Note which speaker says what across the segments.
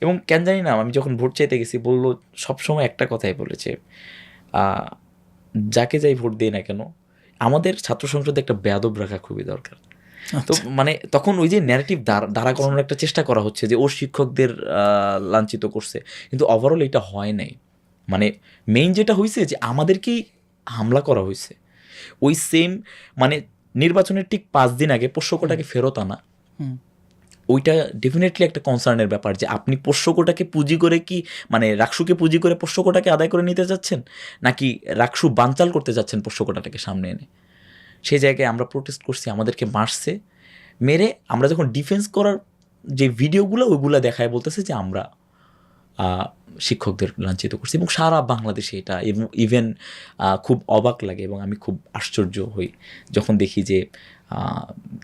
Speaker 1: এবং কেন জানি না আমি যখন ভোট চাইতে গেছি বলল সবসময় একটা কথাই বলেছে যাকে যাই ভোট দিই না কেন আমাদের ছাত্র সংসদে একটা বেয়াদব রাখা খুবই দরকার। তো
Speaker 2: আচ্ছা।
Speaker 1: মানে তখন ওই যে ন্যারেটিভ দাঁড়া করানোর একটা চেষ্টা করা হচ্ছে যে ওর শিক্ষকদের লাঞ্ছিত করছে। কিন্তু ওভারঅল এটা হয় নাই। মানে মেইন যেটা হয়েছে যে আমাদেরকেই হামলা করা হয়েছে ওই সেম মানে নির্বাচনের ঠিক পাঁচ দিন আগে পোষ্যকটাকে ফেরত আনা। ওইটা ডেফিনেটলি একটা কনসার্নের ব্যাপার যে আপনি পোষ্যকটাকে পুঁজি করে কি মানে রাকসুকে পুঁজি করে পোষ্যকটাকে আদায় করে নিতে যাচ্ছেন? নাকি রাকসু বানচাল করতে যাচ্ছেন পোষ্যকটাকে সামনে এনে? সেই জায়গায় আমরা প্রোটেস্ট করছি, আমাদেরকে মারছে। মেরে আমরা যখন ডিফেন্স করার যে ভিডিওগুলো ওইগুলো দেখায় বলতেছে যে আমরা শিক্ষকদের লাঞ্ছিত করছি। এবং সারা বাংলাদেশে এটা এবং ইভেন খুব অবাক লাগে এবং আমি খুব আশ্চর্য হই। যখন দেখি যে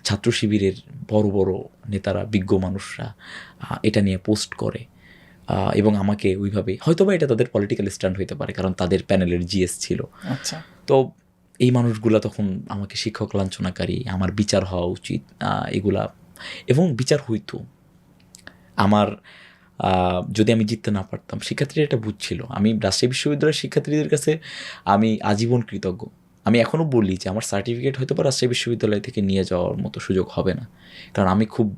Speaker 1: ছাত্র শিবিরের বড় বড় নেতারা বিজ্ঞ মানুষরা এটা নিয়ে পোস্ট করে। এবং আমাকে ওইভাবে হয়তো বা এটা তাদের পলিটিক্যাল স্ট্যান্ড হতে পারে কারণ তাদের প্যানেলের জিএস ছিল।
Speaker 2: আচ্ছা।
Speaker 1: তো এই মানুষগুলা তখন আমাকে শিক্ষক লাঞ্ছনাকারী আমার বিচার হওয়া উচিত এগুলা। এবং বিচার হইতো। আমার যদি আমি জিততে না পারতাম শিক্ষার্থীরা এটা বুঝছিল। আমি রাজশাহী বিশ্ববিদ্যালয়ের শিক্ষার্থীদের কাছে আমি আজীবন কৃতজ্ঞ। আমি এখনও বলি যে আমার সার্টিফিকেট হয়তো বা রাজশাহী বিশ্ববিদ্যালয় থেকে নিয়ে যাওয়ার মতো সুযোগ হবে না। কারণ আমি খুব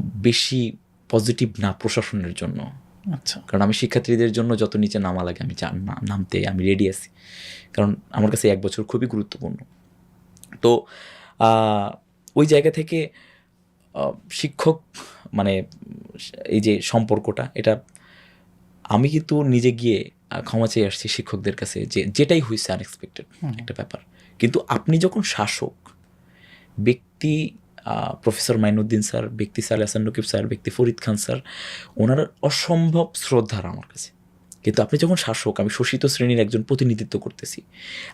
Speaker 1: বেশি পজিটিভ না প্রশাসনের জন্য।
Speaker 2: আচ্ছা।
Speaker 1: কারণ আমি শিক্ষার্থীদের জন্য যত নিচে নামা লাগে আমি জান না নামতে আমি রেডি আছি। কারণ আমার কাছে এক বছর খুবই গুরুত্বপূর্ণ। তো ওই জায়গা থেকে শিক্ষক মানে এই যে সম্পর্কটা এটা আমি কিন্তু নিজে গিয়ে ক্ষমা চেয়ে আসছি শিক্ষকদের কাছে যে যেটাই হয়েছে আনএক্সপেক্টেড একটা ব্যাপার। কিন্তু আপনি যখন শাসক ব্যক্তি প্রফেসর মাইনুদ্দিন স্যার ব্যক্তি স্যার হাসান নকিব স্যার ব্যক্তি ফরিদ খান স্যার ওনার অসম্ভব শ্রদ্ধার আমার কাছে। কিন্তু আপনি যখন শাসক আমি শোষিত শ্রেণির একজন প্রতিনিধিত্ব করতেছি।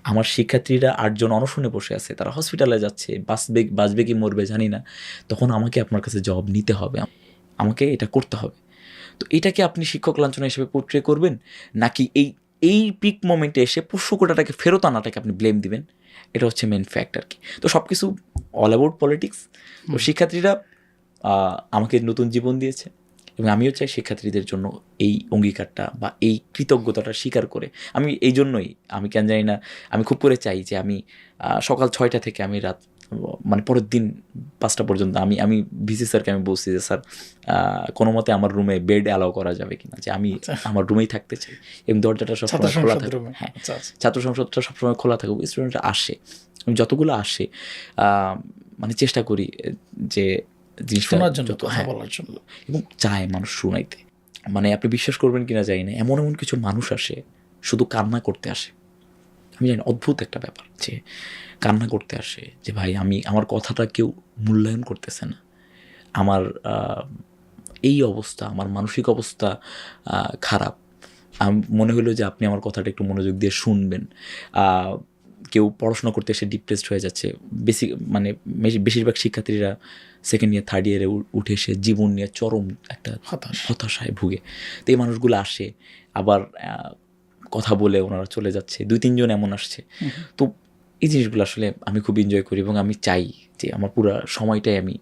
Speaker 1: আমার শিক্ষার্থীরা আটজন অনশনে বসে আছে তারা হসপিটালে যাচ্ছে বাঁচবে বাঁচবে কি মরবে জানি না। তখন আমাকে আপনার কাছে জব নিতে হবে। আমাকে এটা করতে হবে। তো এটাকে আপনি শিক্ষক লাঞ্ছনা হিসেবে পোট্রে করবেন? নাকি এই এই পিক মোমেন্টে এসে পোষ্যকোটাটাকে ফেরত আনাটাকে আপনি ব্লেম দিবেন? এটা হচ্ছে মেন ফ্যাক্ট আর কি। তো সব কিছু অল অ্যাবাউট পলিটিক্স তো শিক্ষার্থীরা আমাকে নতুন জীবন দিয়েছে এবং আমিও চাই শিক্ষার্থীদের জন্য এই অঙ্গীকারটা বা এই কৃতজ্ঞতাটা স্বীকার করে। আমি এই জন্যই আমি কেন জানি না আমি খুব করে চাই যে আমি সকাল ছয়টা থেকে আমি রাত মানে পরের দিন পাঁচটা পর্যন্ত আমি আমি ভিসি স্যারকে আমি বলছি যে স্যার কোনো মতে আমার রুমে বেড অ্যালাউ করা যাবে কিনা? যে আমি
Speaker 2: আচ্ছা।
Speaker 1: আমার রুমেই থাকতে চাই। এবং দরজাটা সবসময় খোলা থাকে হ্যাঁ
Speaker 2: আচ্ছা আচ্ছা।
Speaker 1: ছাত্র সংসদটা সবসময় খোলা থাকুক স্টুডেন্টরা আসে। আমি যতগুলো আসে মানে চেষ্টা করি যে জিনিসটা হ্যাঁ,
Speaker 2: বলার জন্য।
Speaker 1: এবং চায় মানুষ শুনাইতে। মানে আপনি বিশ্বাস করবেন কিনা জানি না। এমন এমন কিছু মানুষ আসে শুধু কান্না করতে আসে। আমি জানি অদ্ভুত একটা ব্যাপার যে কান্না করতে আসে যে ভাই আমি আমার কথাটা কেউ মূল্যায়ন করতেছে না। আমার এই অবস্থা আমার মানসিক অবস্থা খারাপ। মনে হলো যে আপনি আমার কথাটা একটু মনোযোগ দিয়ে শুনবেন। কেউ পড়াশোনা করতে এসে ডিপ্রেসড হয়ে যাচ্ছে। বেশি মানে বেশি- বেশিরভাগ শিক্ষার্থীরা সেকেন্ড ইয়ার থার্ড ইয়ারে উঠে এসে জীবন নিয়ে চরম একটা
Speaker 2: হতাশ।
Speaker 1: হতাশায় ভুগে। তো এই মানুষগুলো আসে আবার কথা বলে ওনারা চলে যাচ্ছে দুই তিনজন এমন আসছে। তো এই জিনিসগুলো আসলে আমি খুব এনজয় করি এবং আমি চাই যে আমার পুরো সময়টাই আমি